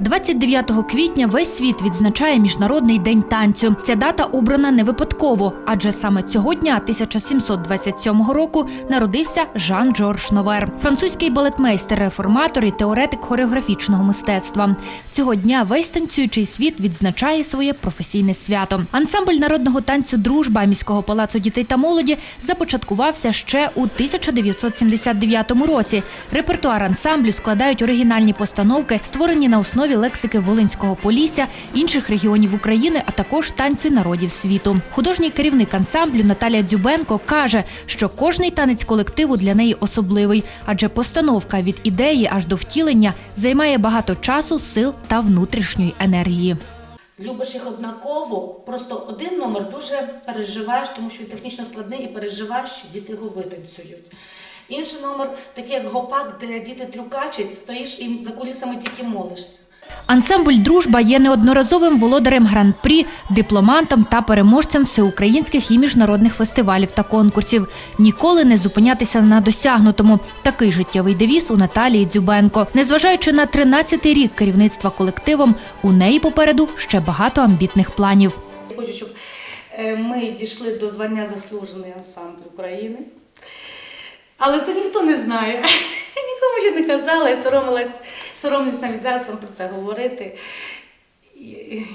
29 квітня весь світ відзначає Міжнародний день танцю. Ця дата обрана не випадково, адже саме цього дня 1727 року народився Жан-Жорж Новер, французький балетмейстер, реформатор і теоретик хореографічного мистецтва. Цього дня весь танцюючий світ відзначає своє професійне свято. Ансамбль народного танцю Дружба міського палацу дітей та молоді започаткувався ще у 1979 році. Репертуар ансамблю складають оригінальні постановки, створені на основі лексики Волинського полісся, інших регіонів України, а також танці народів світу. Художній керівник ансамблю Наталія Дзюбенко каже, що кожний танець колективу для неї особливий, адже постановка від ідеї аж до втілення займає багато часу, сил та внутрішньої енергії. Любиш їх однаково, просто один номер дуже переживаєш, тому що він технічно складний і переживаєш, що діти його витанцюють. Інший номер, такий як гопак, де діти трюкачать, стоїш і за кулісами тільки молишся. Ансамбль Дружба є неодноразовим володарем гран-прі, дипломантом та переможцем всеукраїнських і міжнародних фестивалів та конкурсів. Ніколи не зупинятися на досягнутому. Такий життєвий девіз у Наталії Дзюбенко. Незважаючи на 13-й рік керівництва колективом, у неї попереду ще багато амбітних планів. Я хочу, щоб е, ми дійшли до звання заслужений ансамбль України. Але це ніхто не знає. Нікому ще не казала, я соромилась, соромлюсь навіть зараз вам про це говорити.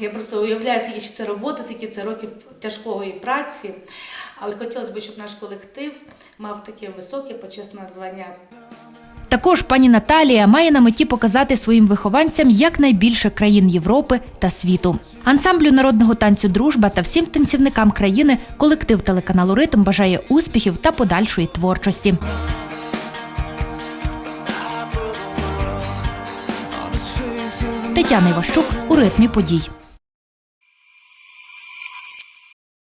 Я просто уявляю, скільки це роботи, скільки це років тяжкої праці. Але хотілося б, щоб наш колектив мав таке високе почесне звання. Також пані Наталія має на меті показати своїм вихованцям якнайбільше країн Європи та світу. Ансамблю народного танцю Дружба та всім танцівникам країни колектив телеканалу Ритм бажає успіхів та подальшої творчості. Тетяна Іващук у ритмі подій.